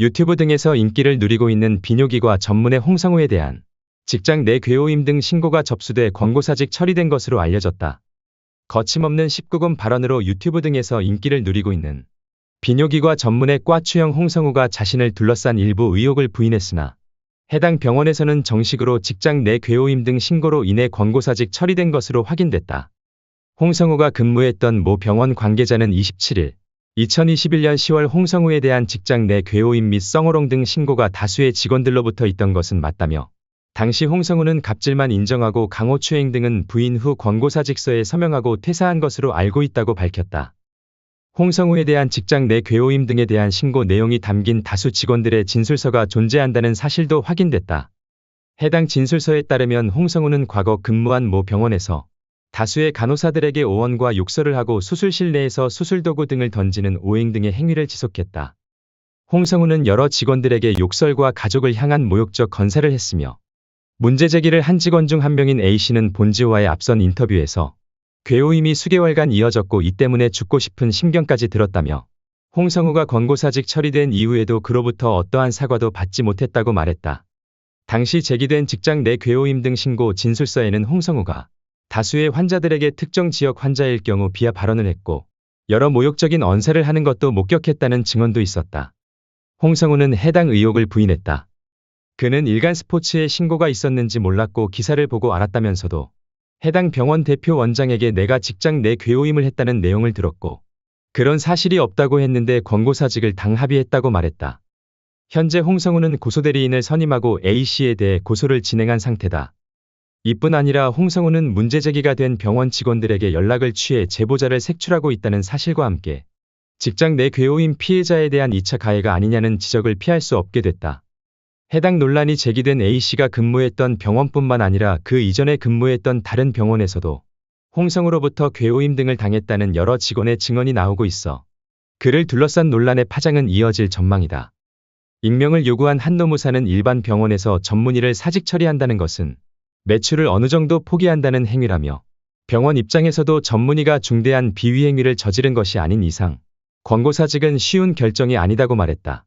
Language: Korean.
유튜브 등에서 인기를 누리고 있는 비뇨기과 전문의 홍성우에 대한 직장 내 괴오임 등 신고가 접수돼 권고사직 처리된 것으로 알려졌다. 거침없는 19금 발언으로 유튜브 등에서 인기를 누리고 있는 비뇨기과 전문의 과추형 홍성우가 자신을 둘러싼 일부 의혹을 부인했으나 해당 병원에서는 정식으로 직장 내 괴오임 등 신고로 인해 권고사직 처리된 것으로 확인됐다. 홍성우가 근무했던 모 병원 관계자는 27일 2021년 10월 홍성우에 대한 직장 내 괴오임 및 성호롱 등 신고가 다수의 직원들로부터 있던 것은 맞다며 당시 홍성우는 갑질만 인정하고 강호 추행 등은 부인 후 권고사직서에 서명하고 퇴사한 것으로 알고 있다고 밝혔다. 홍성우에 대한 직장 내 괴오임 등에 대한 신고 내용이 담긴 다수 직원들의 진술서가 존재한다는 사실도 확인됐다. 해당 진술서에 따르면 홍성우는 과거 근무한 모 병원에서 다수의 간호사들에게 오원과 욕설을 하고 수술실 내에서 수술도구 등을 던지는 오행 등의 행위를 지속했다. 홍성우는 여러 직원들에게 욕설과 가족을 향한 모욕적 건사를 했으며 문제 제기를 한 직원 중 한 명인 A씨는 본지와의 앞선 인터뷰에서 괴오임이 수개월간 이어졌고 이 때문에 죽고 싶은 심경까지 들었다며 홍성우가 권고사직 처리된 이후에도 그로부터 어떠한 사과도 받지 못했다고 말했다. 당시 제기된 직장 내 괴오임 등 신고 진술서에는 홍성우가 다수의 환자들에게 특정 지역 환자일 경우 비하 발언을 했고 여러 모욕적인 언사를 하는 것도 목격했다는 증언도 있었다. 홍성우는 해당 의혹을 부인했다. 그는 일간 스포츠에 신고가 있었는지 몰랐고 기사를 보고 알았다면서도 해당 병원 대표 원장에게 내가 직장 내 괴오임을 했다는 내용을 들었고 그런 사실이 없다고 했는데 권고사직을 당 합의했다고 말했다. 현재 홍성우는 고소대리인을 선임하고 A씨에 대해 고소를 진행한 상태다. 이뿐 아니라 홍성우는 문제 제기가 된 병원 직원들에게 연락을 취해 제보자를 색출하고 있다는 사실과 함께 직장 내 괴오임 피해자에 대한 2차 가해가 아니냐는 지적을 피할 수 없게 됐다. 해당 논란이 제기된 A씨가 근무했던 병원뿐만 아니라 그 이전에 근무했던 다른 병원에서도 홍성우로부터 괴오임 등을 당했다는 여러 직원의 증언이 나오고 있어 그를 둘러싼 논란의 파장은 이어질 전망이다. 익명을 요구한 한 노무사는 일반 병원에서 전문의를 사직 처리한다는 것은 매출을 어느 정도 포기한다는 행위라며 병원 입장에서도 전문의가 중대한 비위 행위를 저지른 것이 아닌 이상 권고사직은 쉬운 결정이 아니다고 말했다.